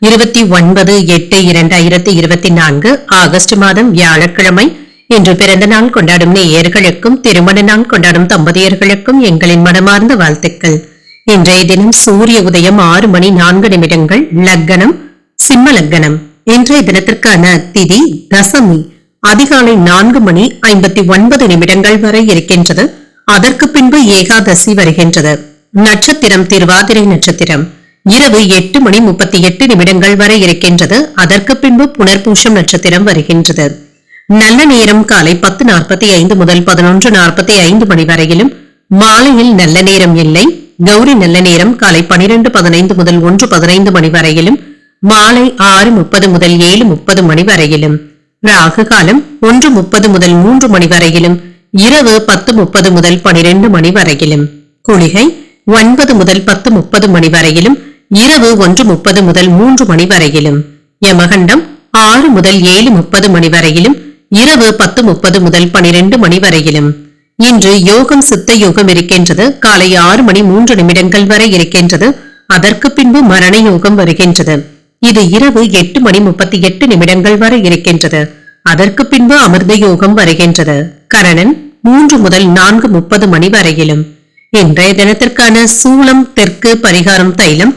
இருபத்தி ஒன்பது எட்டு இரண்டாயிரத்தி இருபத்தி நான்கு ஆகஸ்ட் மாதம் வியாழக்கிழமை. இன்று பிறந்த நாள் கொண்டாடும் நேயர்களுக்கும் திருமண நாள் கொண்டாடும் தம்பதியர்களுக்கும் எங்களின் மனமார்ந்த வாழ்த்துக்கள். இன்றைய தினம் சூரிய உதயம் ஆறு மணி நான்கு நிமிடங்கள் லக்கணம் சிம்ம லக்கணம். இன்றைய தினத்திற்கான திதி தசமி. அதிகாலை நான்கு மணி ஐம்பத்தி ஒன்பது நிமிடங்கள் வரை இருக்கின்றது. அதற்கு பின்பு ஏகாதசி வருகின்றது. நட்சத்திரம் திருவாதிரை நட்சத்திரம். இரவு எட்டு மணி முப்பத்தி எட்டு நிமிடங்கள் வரை இருக்கின்றது. அதற்கு பின்பு புனர்பூஷம் நட்சத்திரம் வருகின்றது. நல்ல நேரம் காலை பத்து நாற்பத்தி ஐந்து முதல் பதினொன்று நாற்பத்தி ஐந்து மணி வரையிலும் மாலையில் நல்ல நேரம் இல்லை. கௌரி நல்ல நேரம் காலை பனிரெண்டு பதினைந்து முதல் ஒன்று பதினைந்து மணி வரையிலும் மாலை ஆறு முப்பது முதல் ஏழு முப்பது மணி வரையிலும் ராகு காலம் ஒன்று முப்பது முதல் மூன்று மணி வரையிலும் இரவு பத்து முப்பது முதல் பனிரெண்டு மணி வரையிலும். குளிகை ஒன்பது முதல் பத்து முப்பது மணி வரையிலும் இரவு ஒன்று முப்பது முதல் மூன்று மணி வரையிலும். யமகண்டம் ஆறு முதல் ஏழு முப்பது மணி வரையிலும். இரவு பத்து முப்பது முதல் பனிரெண்டு மணி வரையிலும். இன்று யோகம் சித்த யோகம் இருக்கின்றது. காலை ஆறு மணி மூன்று நிமிடங்கள் வரை இருக்கின்றது. அதற்கு பின்பு மரண யோகம் வருகின்றது. இது இரவு எட்டு மணி முப்பத்தி எட்டு நிமிடங்கள் வரை இருக்கின்றது. அதற்கு பின்பு அமிர்த யோகம் வருகின்றது. கரணன் மூன்று முதல் நான்கு முப்பது மணி வரையிலும். இன்றைய தினத்திற்கான சூளம் தெற்கு பரிகாரம் தைலம்